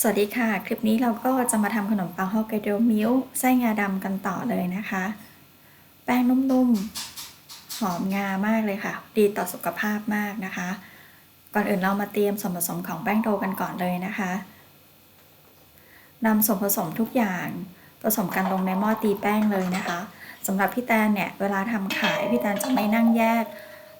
สวัสดีค่ะ คลิปนี้เราก็จะมาทำขนมปังฮอกไกโดมิลค์ไส้งาดำกันต่อเลยนะคะ แป้งนุ่มๆ หอมงามากเลยค่ะ ดีต่อสุขภาพมากนะคะ ก่อนอื่นเรามาเตรียมส่วนผสมของแป้งโดกันก่อนเลยนะคะนำส่วนผสมทุกอย่างผสมกันลงในหม้อตีแป้งเลยนะคะสำหรับพี่แตนเนี่ยเวลาทำขายพี่แตนจะไม่นั่งแยก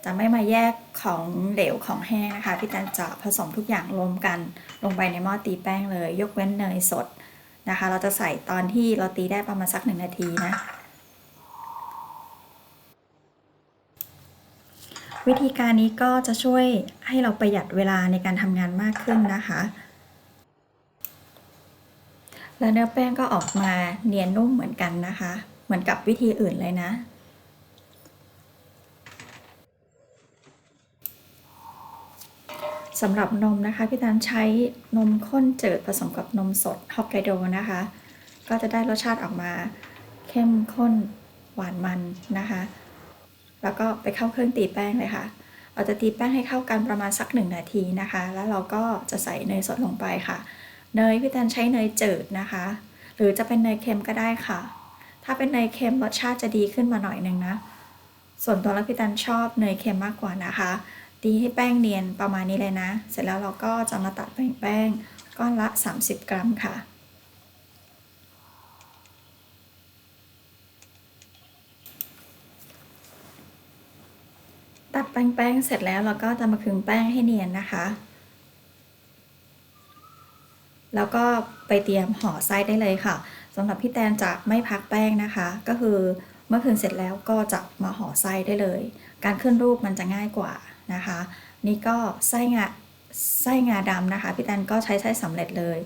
จะไม่มาแยกของเหลวของแห้งนะคะ พี่แตนจะผสมทุกอย่างรวมกันลงไปในหม้อตีแป้งเลย ยกเว้นเนยสดนะคะ เราจะใส่ตอนที่เราตีได้ประมาณสักหนึ่งนาทีนะ วิธีการนี้ก็จะช่วยให้เราประหยัดเวลาในการทำงานมากขึ้นนะคะแล้วเนื้อแป้งก็ออกมาเนียนนุ่มเหมือนกันนะคะ เหมือนกับวิธีอื่นเลยนะ สำหรับนมนะคะพี่ตาลใช้นมข้นจืดผสมกับนมสดฮอกไกโดนะคะ ก็จะได้รสชาติออกมา เข้มข้นหวานมันนะคะ แล้วก็ไปเข้าเครื่องตีแป้งเลยค่ะ เราจะตีแป้งให้เข้ากันประมาณสักหนึ่งนาทีนะคะ แล้วเราก็จะใส่เนยสดลงไปค่ะ เนยพี่แตนใช้เนยจืดนะคะ หรือจะเป็นเนยเค็มก็ได้ค่ะ ถ้าเป็นเนยเค็มรสชาติจะดีขึ้นมาหน่อยหนึ่งนะ ส่วนตัวแล้วพี่แตนชอบเนยเค็มมากกว่านะคะ ตีให้แป้งเนียนประมาณนี้เลยนะ เสร็จแล้วเราก็จะมาตัดแป้งก้อนละ 30 กรัมค่ะตัดแป้งๆเสร็จแล้วเราก็จะมาคลึงแป้งให้เนียนนะคะ แล้วก็ไปเตรียมห่อไส้ได้เลยค่ะสำหรับพี่แตนจะไม่พักแป้งนะคะ ก็คือเมื่อคืนเสร็จแล้วก็จะมาห่อไส้ได้เลย การขึ้นรูปมันจะง่ายกว่า นะคะ นี่ก็ไส้งาไส้งาดำนะคะพี่แตนก็ใช้ไส้สำเร็จเลย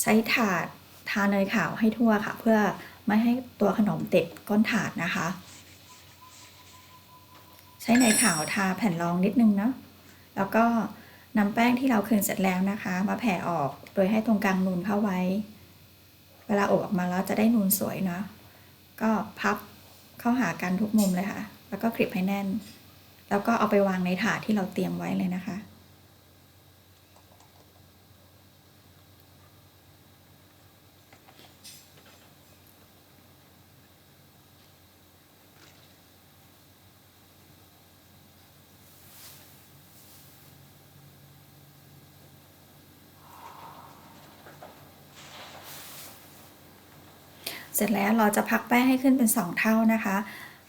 ใช้ถาดทาเนยขาวให้ทั่วค่ะ เพื่อไม่ให้ตัวขนมติดก้นถาดนะคะ ใช้เนยขาวทาแผ่นรองนิดนึงเนาะแล้วก็นำแป้งที่เราคืนเสร็จแล้วนะคะ มาแผ่ออกโดยให้ตรงกลางนูนเข้าไว้ เวลาอบออกมาแล้วจะได้นูนสวยเนาะก็พับเข้าหากันทุกมุมเลยค่ะ แล้วก็คลิปให้แน่น แล้วก็เอาไปวางในถาดที่เราเตรียมไว้เลยนะคะ เสร็จแล้วเราจะพักแป้งให้ขึ้นเป็น 2 เท่านะคะ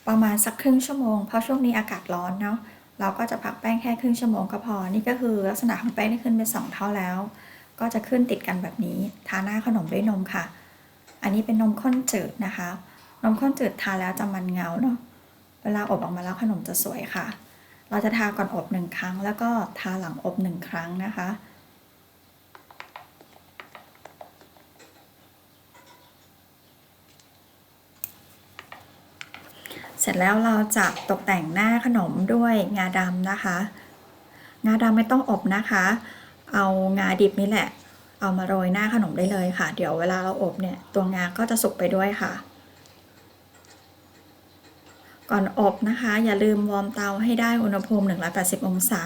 ประมาณสักครึ่งชั่วโมง เพราะช่วงนี้อากาศร้อนเนาะเราก็จะพักแป้งแค่ครึ่งชั่วโมงก็พอ นี่ก็คือลักษณะของแป้งที่ขึ้นเป็น2เท่าแล้ว ก็จะขึ้นติดกันแบบนี้ ทาหน้าขนมด้วยนมค่ะ อันนี้เป็นนมข้นจืดนะคะ นมข้นจืดทาแล้วจะมันเงาเนาะ เวลาอบออกมาแล้วขนมจะสวยค่ะ เราจะทาก่อนอบหนึ่งครั้ง แล้วก็ทาหลังอบหนึ่งครั้งนะคะ เสร็จแล้วเราจะตกแต่งหน้าขนมด้วยงาดำนะคะ งาดำไม่ต้องอบนะคะ เอางาดิบนี่แหละ เอามาโรยหน้าขนมได้เลยค่ะ เดี๋ยวเวลาเราอบเนี่ยตัวงาก็จะสุกไปด้วยค่ะ ก่อนอบนะคะ อย่าลืมวอร์มเตาให้ได้อุณหภูมิ 180 องศา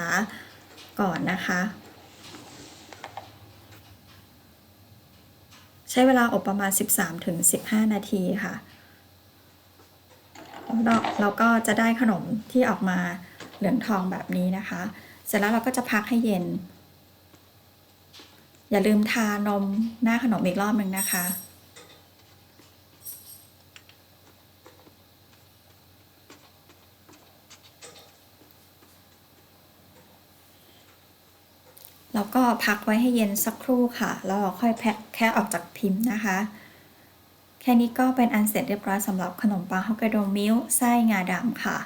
ก่อนนะคะ ใช้เวลาอบประมาณ 13-15 นาทีค่ะ เราก็จะได้ขนมที่ออกมาเหลืองทองแบบนี้นะคะ เสร็จแล้วเราก็จะพักให้เย็น อย่าลืมทานมหน้าขนมอีกรอบหนึ่งนะคะแล้วก็พักไว้ให้เย็นสักครู่ค่ะ แล้วเราค่อยแพ็คแค่ออกจากพิมพ์นะคะ แค่นี้ก็เป็นอันเสร็จเรียบร้อยสำหรับขนมปังฮอกไกโดมิลไส้งาดำค่ะ